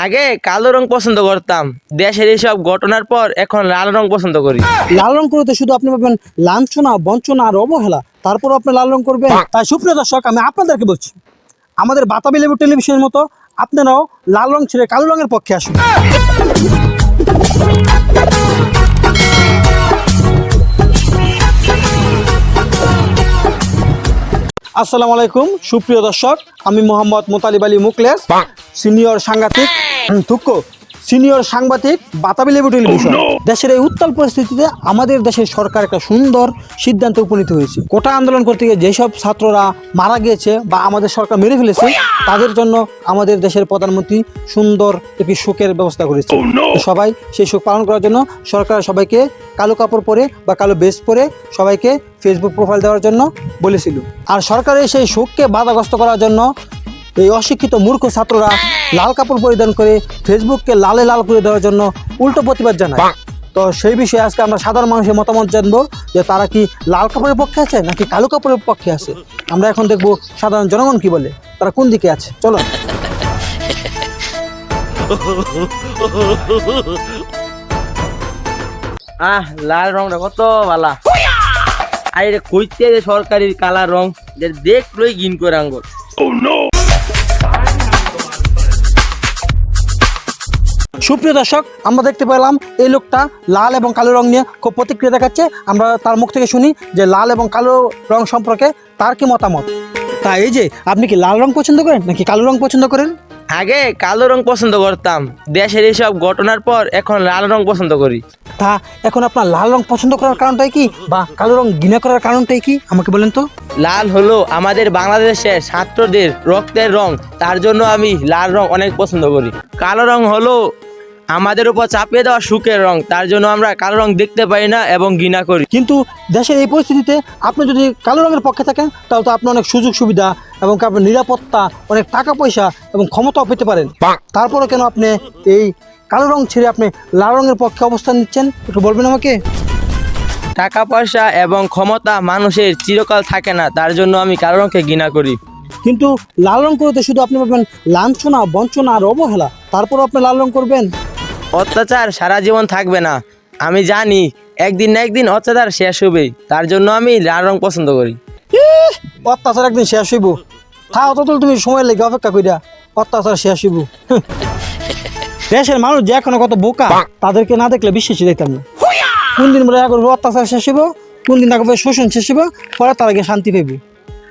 আগে কালো রং পছন্দ করতাম। দেশের এইসব ঘটনার পর এখন লাল রং পছন্দ করি। লাল রং করতে শুধু আপনি পাবেন লাঞ্ছনা বঞ্চনা আর অবহেলা তারপর আপনি লাল রং করবেন? তাই সুপ্রিয় দর্শক আমি আপনাদেরকে বলছি আমাদের বাতাবি লেবু টেলিভিশনের মতো আপনারাও লাল রং ছেড়ে কালো রঙের পক্ষে আসুন। আসসালামু আলাইকুম সুপ্রিয় দর্শক আমি মোহাম্মদ মোতালিব আলী মুকলেস সিনিয়র সাংঘাতিক। তুক্ক সিনিয়র সাংবাদিক বাতাবি লেবু টেলিভিশন। দেশের এই উত্তাল পরিস্থিতিতে আমাদের দেশের সরকার একটা সুন্দর সিদ্ধান্তে উপনীত হয়েছে। কোটা আন্দোলন করতে গিয়ে যেসব ছাত্ররা মারা গিয়েছে বা আমাদের সরকার মেরে ফেলেছে তাদের জন্য আমাদের দেশের প্রধানমন্ত্রী সুন্দর একটি শোকের ব্যবস্থা করেছে। তো সবাই সেই শোক পালন করার জন্য সরকার সবাইকে কালো কাপড় পরে বা কালো বেস পরে সবাইকে ফেসবুক প্রোফাইল দেওয়ার জন্য বলেছিল। আর সরকারের সেই শোককে বাধাগ্রস্ত করার জন্য এই অশিক্ষিত মূর্খ ছাত্ররা লাল কাপড় পরিধান করে ফেসবুককে লালে লাল করে দেওয়ার জন্য উল্টো প্রতিবাদ জানায়। তো সেই বিষয়ে আজকে আমরা সাধারণ মানুষের মতামত জানব যে তারা কি লাল কাপড়ের পক্ষে আছে নাকি কালো কাপড়ের পক্ষে আছে। আমরা এখন দেখব সাধারণ জনগণ কি বলে তারা কোন দিকে আছে? চলো। আহ লাল রংটা কত ভালা আরে কইতে যে সরকারি কালা রং যে দেখলই গিন করে আঙ্গুর সুপ্রিয় দর্শক আমরা দেখতে পেলাম এই লোকটা লাল এবং কালো রং নিয়ে খুব প্রতিক্রিয়া দেখাচ্ছে। আমরা তার মুখ থেকে শুনি যে লাল এবং কালো রং সম্পর্কে তার কি মতামত? তা এই যে আপনি কি লাল রং পছন্দ করেন নাকি কালো রং পছন্দ করেন? আগে কালো রং পছন্দ করতাম। দেশের এইসব ঘটনার পর এখন লাল রং পছন্দ করি। তা এখন আপনার লাল রং পছন্দ করার কারণটাই কি বা কালো রং ঘৃণা করার কারণটাই কি? আমাকে বলেন তো। লাল হলো আমাদের বাংলাদেশের ছাত্রদের রক্তের রং। তার জন্য আমি লাল রং অনেক পছন্দ করি। কালো রং হলো আমাদের উপর চাপিয়ে দেওয়া সুখের রং তার জন্য আমরা কালো রং দেখতে পাই না এবং ঘৃণা করি। কিন্তু দেশের এই পরিস্থিতিতে আপনি যদি কালো রঙের পক্ষে থাকেন তাহলে তো আপনি অনেক সুযোগ সুবিধা এবং আপনার নিরাপত্তা অনেক টাকা পয়সা এবং ক্ষমতাও পেতে পারেন। তারপরে কেন আপনি এই কালো রং ছেড়ে আপনি লাল রঙের পক্ষে অবস্থান নিচ্ছেন? একটু বলবেন আমাকে? টাকা পয়সা এবং ক্ষমতা মানুষের চিরকাল থাকে না তার জন্য আমি কালো রঙকে ঘৃণা করি। কিন্তু লাল রং করতে শুধু আপনি পাবেন লাঞ্ছনা বঞ্চনা আর অবহেলা তারপর আপনি লাল রং করবেন? অত্যাচার সারা জীবন থাকবে না। আমি জানি, একদিন না একদিন অত্যাচার শেষ হবে তার জন্য আমি লাল রং পছন্দ করি। অত্যাচার একদিন শেষ হইব। থা অত তুমি সময় লেগে অপেক্ষা কইরা অত্যাচার শেষ হইব। দেশের মানুষ যে এখনও কত বোকা, তাদেরকে না দেখলে বিশ্বাসই দিতাম না। কোন দিন বলে করব অত্যাচার শেষ হইব, কোন দিন আগে শোষণ শেষ হইব, পরে তার আগে শান্তি পাইব।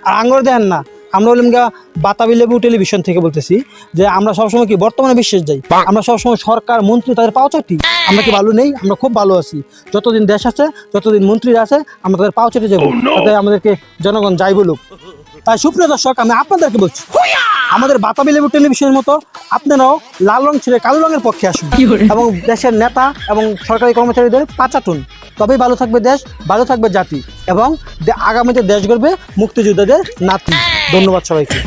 আর আঙ্গর দেন না আমরা বললাম গা বাতাবি লেবু টেলিভিশন থেকে বলতেছি যে আমরা সবসময় কি বর্তমানে বিশ্বাস যাই? আমরা সবসময় সরকার মন্ত্রী তাদের পাও চাটি আমরা কি ভালো নেই? আমরা খুব ভালো আছি। যতদিন দেশ আছে যতদিন মন্ত্রী আছে আমরা তাদের পাও চেটে যাব। তাতে আমাদেরকে জনগণ যাই বলুক। তাই সুপ্রিয় দর্শক আমি আপনাদেরকে বলছি আমাদের বাতাবি লেবু টেলিভিশনের মতো আপনারাও লাল রং ছেড়ে কালো রঙের পক্ষে আসুন। এবং দেশের নেতা এবং সরকারি কর্মচারীদের পাচাটুন তবেই ভালো থাকবে দেশ ভালো থাকবে জাতি এবং দে- আগামীতে দেশ গড়বে মুক্তিযোদ্ধাদের নাতি। ধন্যবাদ সবাইকে।